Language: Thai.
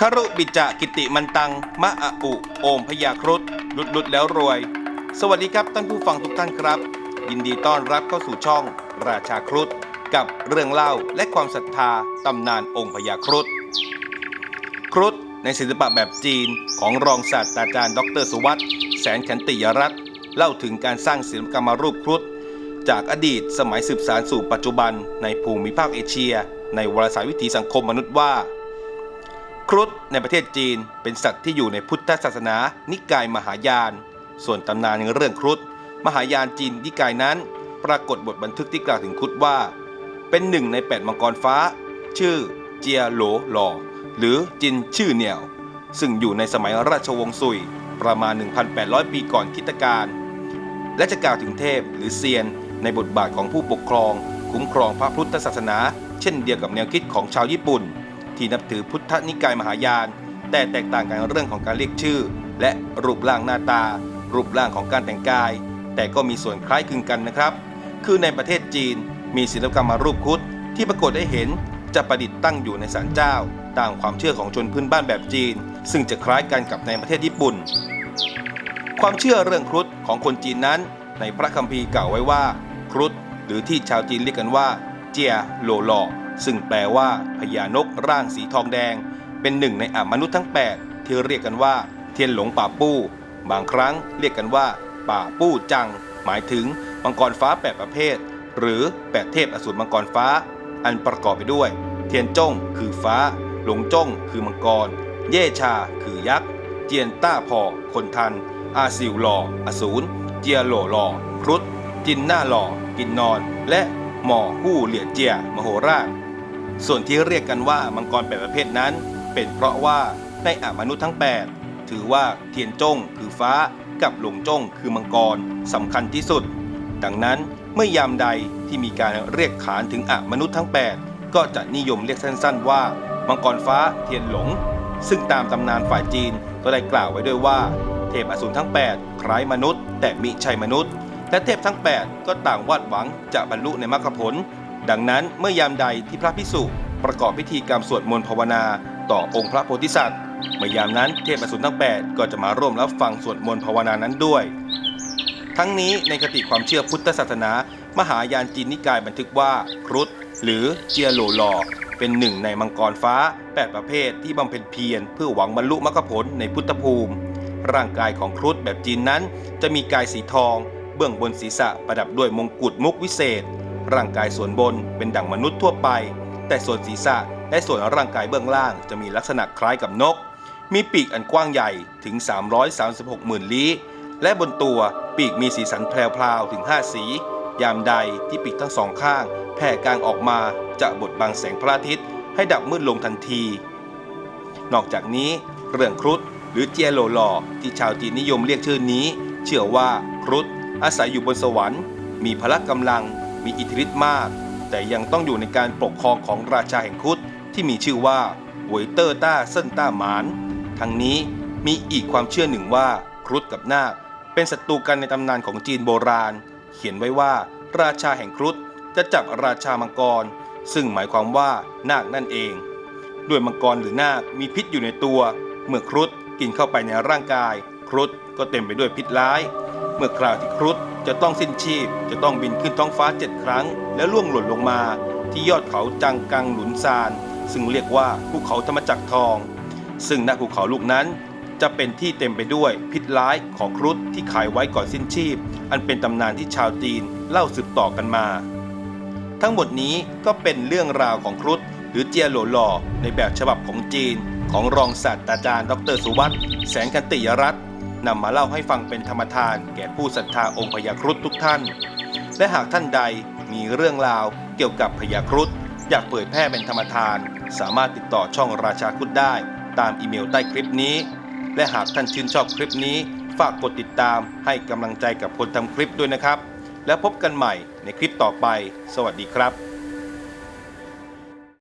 คารุบิจะกิติมันตัง มะอะอุ โอมพยาครุฑลุดลุดแล้วรวย สวัสดีครับท่านผู้ฟังทุกท่านครับ ยินดีต้อนรับเข้าสู่ช่อง ราชาครุฑกับเรื่องเล่าและความศรัทธาตำนานองค์พญาครุฑครุฑในศิลปะแบบจีนของรองศาสตราจารย์ดรสุวัตแสนขันติยรัตน์เล่าถึงการสร้างศิลปกรรมรูปครุฑจากอดีตสมัยสืบสานสู่ปัจจุบันในภูมิภาคเอเชีย ในวารสารวิถีสังคมมนุษย์ว่า ครุฑในประเทศจีนเป็นสัตว์ที่อยู่ในพุทธศาสนา นิกายมหายาน ส่วนตำนานในเรื่องครุฑมหายานจีนนิกายนั้น ปรากฏบทบันทึกที่กล่าวถึงครุฑว่า เป็นหนึ่งในแปดมังกรฟ้า ชื่อเจียโหลหล่อหรือจินชื่อเหนียว ซึ่งอยู่ในสมัยราชวงศ์ซุยประมาณ 1,800 ปีก่อนคริสตกาลและจะกล่าวถึงเทพหรือเซียน ในบทบาทของผู้ปกครอง คุ้มครองพระพุทธศาสนา เช่นเดียวกับแนวคิดของชาวญี่ปุ่น ที่นับถือพุทธนิกายมหายาน แต่แตกต่างกันเรื่องของการเรียกชื่อ และรูปร่างหน้าตา รูปร่างของการแต่งกาย แต่ก็มีส่วนคล้ายคลึงกันนะครับ คือในประเทศจีนมีศิลปกรรมรูปครุฑที่ปรากฏได้เห็นจะประดิษฐ์ตั้งอยู่ในศาลเจ้า ตามความเชื่อของชนพื้นบ้านแบบจีน ซึ่งจะคล้ายกันกับในประเทศญี่ปุ่น ความเชื่อเรื่องครุฑของคนจีนนั้น ในพระคัมภีร์กล่าวไว้ว่า ครุฑหรือที่ชาวจีนเรียกกันว่า เจียโลหลอซึ่งแปลว่าพญานกร่างสีทองแดง เป็นหนึ่งในอมนุษย์ทั้ง 8 ที่เรียกกันว่า เทียนหลงป่าปู้ บางครั้งเรียกกันว่า ป่าปู้จัง หมายถึงมังกรฟ้าแปดประเภท หรือแปดเทพอสูรมังกรฟ้า อันประกอบไปด้วย เทียนจ้งคือฟ้า หลงจ้งคือมังกร เย่ชา คือยักษ์ เจียนต้าพอ คนทัน อาซิวหล่ออสูร เจียโหลหล่อครุฑจินหน้าหล่อกินนอน และ หมอหู้เหลียเจียมโหราช ส่วนที่เรียกกันว่ามังกรแปดประเภทนั้น เป็นเพราะว่าในอมนุษย์ทั้ง 8 ถือว่าเทียนจงคือฟ้ากับหลงจงคือมังกรสำคัญที่สุด ดังนั้นเมื่อยามใดที่มีการเรียกขานถึงอมนุษย์ทั้ง 8 ก็จะนิยมเรียกสั้นๆ ว่า มังกรฟ้าเทียนหลง ซึ่งตามตำนานฝ่ายจีนก็ได้กล่าวไว้ด้วยว่า เทพอสูรทั้ง 8 คล้ายมนุษย์ แต่มิใช่มนุษย์ และเทพทั้ง 8 ก็ต่างวาดหวังจะบรรลุในมรรคผล ดังนั้นเมื่อยามใดที่พระพิสุประกอบพิธีกรรมสวดมนต์ภาวนา ต่อองค์พระโพธิสัตว์เมื่อยามนั้นเทพอสูรทั้ง 8 ก็จะมาร่วมรับฟังสวดมนต์ภาวนานั้นด้วย ทั้งนี้ในคติความเชื่อพุทธศาสนา มหายานจีนนิกายบันทึกว่าครุฑหรือเจียโหลหลอเป็นหนึ่งในมังกรฟ้า 8 ประเภทที่บำเพ็ญเพียรเพื่อหวังบรรลุมรรคผลในพุทธภูมิ ร่างกายของครุฑแบบจีนนั้น จะมีกายสีทอง เบื้องบนศีรษะประดับด้วยมงกุฎมุกวิเศษ ร่างกายส่วนบนเป็นดั่งมนุษย์ทั่วไป แต่ส่วนศีรษะและส่วนร่างกายเบื้องล่างจะมีลักษณะคล้ายกับนก มีปีกอันกว้างใหญ่ถึง 336หมื่นลี้ และบนตัวปีกมีสีสันแพรวๆถึง 5 สี ยามใดที่ปีกทั้งสองข้าง แผ่กลางออกมาจะบดบังแสงพระอาทิตย์ให้ดับมืดลงทันที นอกจากนี้เรื่องครุฑหรือเจียโลหล่อที่ชาวจีนนิยมเรียกชื่อนี้ เชื่อว่าครุฑ อาศัยอยู่บนสวรรค์ มีพละกำลัง มีอิทธิฤทธิ์มาก แต่ยังต้องอยู่ในการปกครองของราชาแห่งครุฑที่มีชื่อว่าหวยเตอร์ต้าเซนต้าหมาน ทั้งนี้มีอีกความเชื่อหนึ่งว่าครุฑกับนาคเป็นศัตรูกันในตำนานของจีนโบราณ เขียนไว้ว่า ราชาแห่งครุฑจะจับราชามังกร ซึ่งหมายความว่านาคนั่นเอง ด้วยมังกรหรือนาคมีพิษอยู่ในตัว เมื่อครุฑกินเข้าไปในร่างกาย ครุฑก็เต็มไปด้วยพิษร้าย เมื่อคราวที่ครุฑจะต้องสิ้นชีพ จะต้องบินขึ้นท้องฟ้าเจ็ดครั้ง แล้วล่วงหล่นลงมา ที่ยอดเขาจังกังหลุนซาน ซึ่งเรียกว่าภูเขาธรรมจักรทอง ซึ่งณภูเขาลูกนั้นจะเป็นที่เต็มไปด้วยพิษร้ายของครุฑที่ขายไว้ก่อนสิ้นชีพ อันเป็นตำนานที่ชาวจีนเล่าสืบต่อกันมา ทั้งหมดนี้ก็เป็นเรื่องราวของครุฑหรือเจียโหลหล่อในแบบฉบับของจีน ของรองศาสตราจารย์ ดรสุวัตแสงคันติยรัตน์ นำมาเล่าให้ฟังเป็นธรรมทานแก่ผู้ศรัทธาองค์พญาครุฑทุกท่าน และหากท่านใดมีเรื่องราวเกี่ยวกับพญาครุฑอยากเผยแพร่เป็นธรรมทาน สามารถติดต่อช่องราชาครุฑได้ ตามอีเมลใต้คลิปนี้ และหากท่านชื่นชอบคลิปนี้ ฝากกดติดตามให้กำลังใจกับคนทำคลิปด้วยนะครับ แล้วพบกันใหม่ในคลิปต่อไป สวัสดีครับ